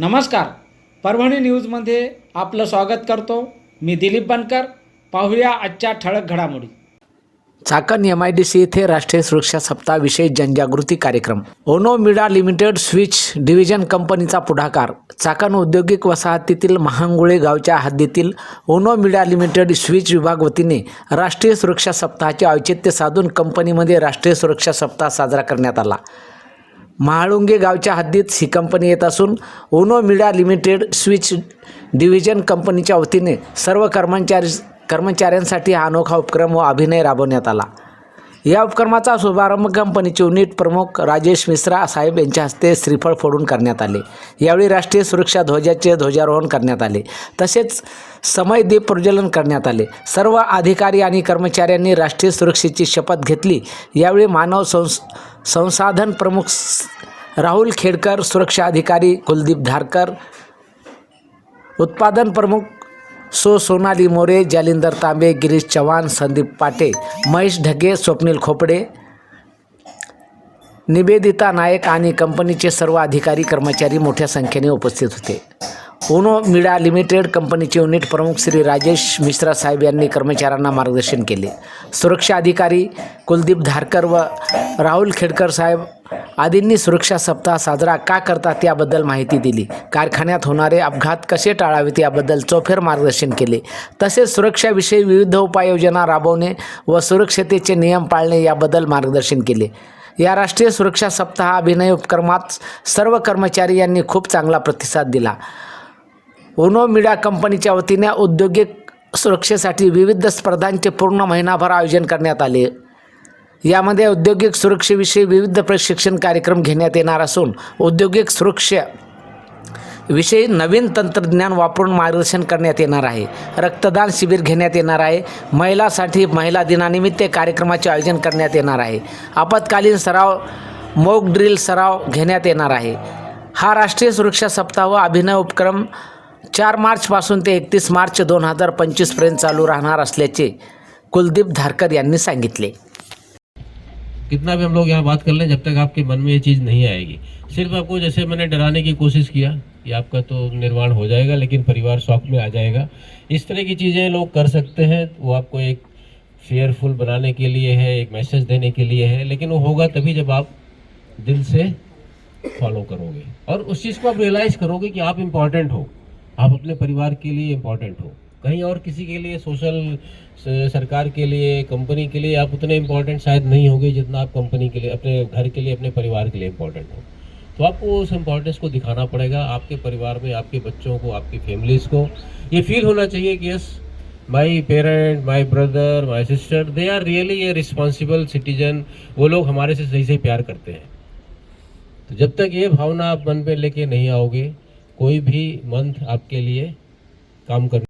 नमस्कार. परभणी न्यूजमध्ये आपलं स्वागत करतो. मी दिलीप बनकर. पाहूया आजच्या ठळक घडामोडी. Chakan M I D C येथे राष्ट्रीय सुरक्षा सप्ताहाविषयी जनजागृती कार्यक्रम. Uno Minda limited switch division कंपनीचा पुढाकार. चाकण औद्योगिक वसाहतीतील महांगुळे गावच्या हद्दीतील ओनो मिडा लिमिटेड स्विच विभाग वतीने राष्ट्रीय सुरक्षा सप्ताहाचे औचित्य साधून कंपनीमध्ये राष्ट्रीय सुरक्षा सप्ताह साजरा करण्यात आला. महाळुंगे गावच्या हद्दीत ही कंपनी येत असून Uno Minda limited switch division कंपनीच्या वतीने सर्व कर्मचारी कर्मचाऱ्यांसाठी हा अनोखा उपक्रम व अभिनय राबवण्यात आला. या उपक्रमाचा शुभारंभ कंपनीचे युनिट प्रमुख राजेश मिश्रा साहेब यांच्या हस्ते श्रीफळ फोडून करण्यात आले. यावेळी राष्ट्रीय सुरक्षा ध्वजाचे ध्वजारोहण करण्यात आले. तसेच समय दीप प्रज्वलन करण्यात आले. सर्व अधिकारी आणि कर्मचाऱ्यांनी राष्ट्रीय सुरक्षेची शपथ घेतली. यावेळी मानव संस संसाधन प्रमुख राहुल खेडकर सुरक्षा अधिकारी कुलदीप धारकर उत्पादन प्रमुख सो सोनाली मोरे जालिंदर तांबे गिरीश चव्हाण संदीप पाटे महेश ढगे स्वप्नील खोपडे निवेदिता नायक आणि कंपनीचे सर्व अधिकारी कर्मचारी मोठ्या संख्येने उपस्थित होते. ओनो मिडा लिमिटेड कंपनीचे युनिट प्रमुख श्री राजेश मिश्रा साहेब यांनी कर्मचाऱ्यांना मार्गदर्शन केले. सुरक्षा अधिकारी कुलदीप धारकर व राहुल खेडकर साहेब आदींनी सुरक्षा सप्ताह साजरा का करतात याबद्दल माहिती दिली. कारखान्यात होणारे अपघात कसे टाळावेत याबद्दल चौफेर मार्गदर्शन केले. तसेच सुरक्षाविषयी विविध उपाययोजना राबवणे व सुरक्षतेचे नियम पाळणे याबद्दल मार्गदर्शन केले. या राष्ट्रीय सुरक्षा सप्ताह अभिनय उपक्रमात सर्व कर्मचारी यांनी खूप चांगला प्रतिसाद दिला. उनो मिडा कंपनीच्या वतीने औद्योगिक सुरक्षेसाठी विविध स्पर्धांचे पूर्ण महिनाभर आयोजन करण्यात आले. यामध्ये औद्योगिक सुरक्षेविषयी विविध प्रशिक्षण कार्यक्रम घेण्यात येणार असून औद्योगिक सुरक्षा विषयी नवीन तंत्रज्ञान वापरून मार्गदर्शन करण्यात येणार आहे. रक्तदान शिबिर घेण्यात येणार आहे. महिलासाठी महिला दिनानिमित्त कार्यक्रमाचे आयोजन करण्यात येणार आहे. आपत्कालीन सराव मोक ड्रिल सराव घेण्यात येणार आहे. हा राष्ट्रीय सुरक्षा सप्ताह व अभिनय उपक्रम चार मार्चपासून ते एकतीस मार्च दोन हजार पंचवीसपर्यंत चालू राहणार असल्याचे कुलदीप धारकर यांनी सांगितले. कितना भी हम लोग यहाँ बात कर लें, जब तक आपके मन में ये चीज़ नहीं आएगी। सिर्फ़ आपको जैसे मैंने डराने की कोशिश किया कि आपका तो निर्माण हो जाएगा, लेकिन परिवार शौक में आ जाएगा। इस तरह की चीज़ें लोग कर सकते हैं, वो आपको एक फेयरफुल बनाने के लिए है, एक मैसेज देने के लिए है, लेकिन वो होगा तभी जब आप दिल से फॉलो करोगे। और उस चीज़ को आप रियलाइज़ करोगे कि आप इंपॉर्टेंट हो। आप अपने परिवार के लिए इंपॉर्टेंट हो। कहीं और किसी के लिए सोशल सरकार के लिए कंपनी के लिए आप उतने इम्पोर्टेंट शायद नहीं होंगे जितना आप कंपनी के लिए, अपने घर के लिए, अपने परिवार के लिए इम्पोर्टेंट हो। तो आपको उस इम्पोर्टेंस को दिखाना पड़ेगा आपके परिवार में, आपके बच्चों को, आपकी फैमिलीज़ को। ये फील होना चाहिए कि yes my parent my brother my sister they are really a responsible citizen वो लोग हमारे से सही से प्यार करते हैं। तो जब तक ये भावना आप मन पे लेके नहीं आओगे, कोई भी मंथ आपके लिए काम कर